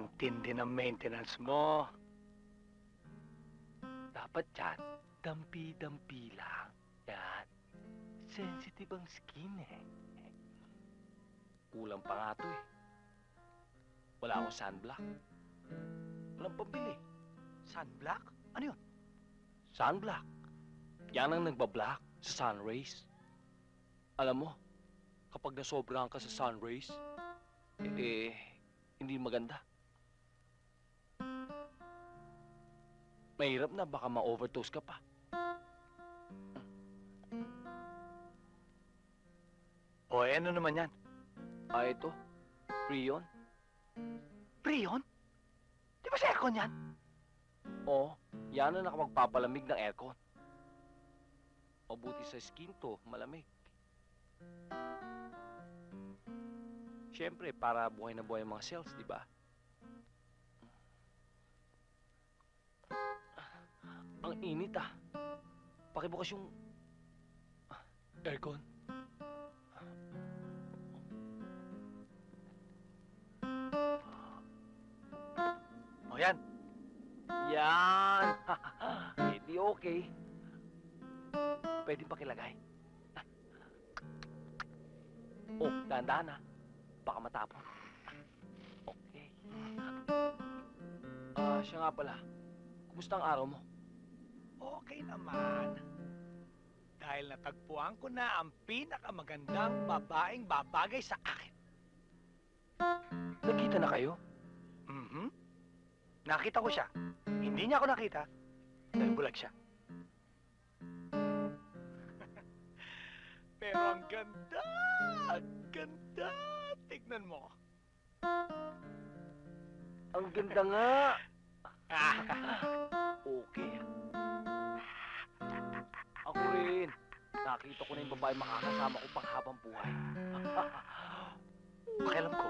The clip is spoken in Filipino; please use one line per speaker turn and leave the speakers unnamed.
Ang tindi ng maintenance mo. Dapat yan, dampi-dampi lang. Yan. Sensitive ang skin eh. Kulang pa nga to eh. Wala akong sunblock. Walang pambili.
Sunblock? Ano yun?
Sunblock. Yan ang nagbablock sa sun rays. Alam mo, kapag nasobrahan ka sa sun rays, eh, hindi maganda. Mahirap na, baka ma-overdose ka pa.
O, eh, ano naman yan?
Ah, ito. Freon.
Prion? Di ba sa aircon yan?
Oo, yan ang nakamagpapalamig ng aircon. Mabuti sa skin to, malamig. Siyempre, para buhay na buhay ang mga cells, di ba? Init ah. Pakibukas yung ah, aircon.
O, yan.
Yan! Hindi okay. Pwede pakilagay. Oh, dahan-dahan ha. Baka matapon. Okay. Ah, siya nga pala. Kumusta ang araw mo?
Okay naman. Dahil natagpuan ko na ang pinakamagandang babaeng babagay sa akin.
Nagkita na kayo?
Mhm. Nakita ko siya. Hindi niya ako nakita dahil bulag siya. Pero ang ganda! Ang ganda! Tignan mo.
Ang ganda nga! Okay. Nakita ko na yung babae makakasama ko pang habang buhay.
Pakialam ko,